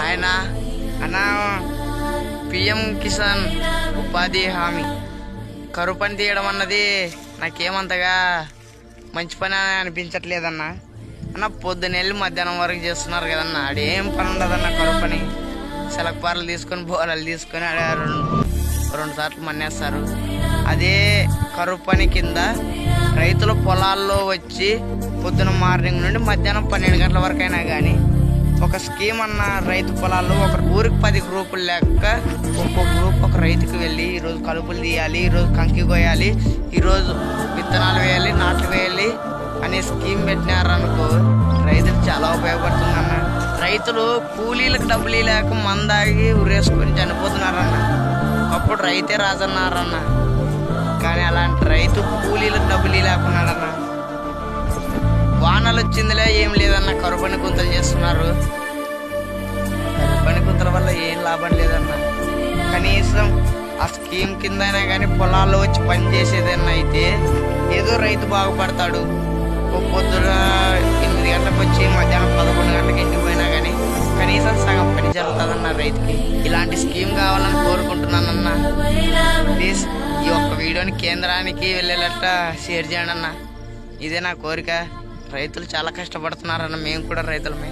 ఆయన అన్న పిఎం కిసాన్ ఉపాధి హామీ కరువు పని తీయడం అన్నది నాకేమంతగా మంచి పని అని అన్న పొద్దున వెళ్ళి మధ్యాహ్నం వరకు చేస్తున్నారు కదన్నా ఆడేం పని ఉండదన్న కరువు పని సెలక్పారలు తీసుకొని బోరలు తీసుకొని రెండు రెండు సార్లు మన్నేస్తారు అదే కరువు పని కింద రైతుల పొలాల్లో వచ్చి పొద్దున మార్నింగ్ నుండి మధ్యాహ్నం పన్నెండు గంటల వరకు అయినా కానీ ఒక స్కీమ్ అన్న రైతు పొలాల్లో ఒక ఊరికి పది గ్రూపులు లెక్క ఒక్కో గ్రూప్ ఒక రైతుకి వెళ్ళి ఈరోజు కలుపులు తీయాలి ఈరోజు కంకి కోయాలి ఈరోజు విత్తనాలు వేయాలి నాట్లు వేయాలి అనే స్కీమ్ పెట్టినారనుకో రైతులు చాలా ఉపయోగపడుతుందన్న. రైతులు కూలీలకు డబ్బులు లేక మందాగి ఉరేసుకొని చనిపోతున్నారన్న. అప్పుడు రైతే రాజన్నారన్న. కానీ అలాంటి రైతు కూలీలకు డబ్బులు లేకున్నాడన్న వచ్చిందిలే ఏం లేదన్న. పని గుంతలు చేస్తున్నారు. పని గుంతల వల్ల ఏం లాభం లేదన్న. కనీసం ఆ స్కీమ్ కింద అయినా కానీ పొలాల్లో వచ్చి పని చేసేదన్నా అయితే ఏదో రైతు బాగుపడతాడు. పొద్దున ఎనిమిది గంటలకు వచ్చి మధ్యాహ్నం పదకొండు గంటలకు ఇంటికి పోయినా కానీ కనీసం సగం పని జరుగుతుందన్న రైతుకి. ఇలాంటి స్కీమ్ కావాలని కోరుకుంటున్నానన్న. ప్లీజ్ ఈ ఒక్క వీడియోని కేంద్రానికి వెళ్ళేటట్ట షేర్ చేయండి అన్న ఇదే నా కోరిక. రైతులు చాలా కష్టపడుతున్నారన్న మేము కూడా రైతులమే.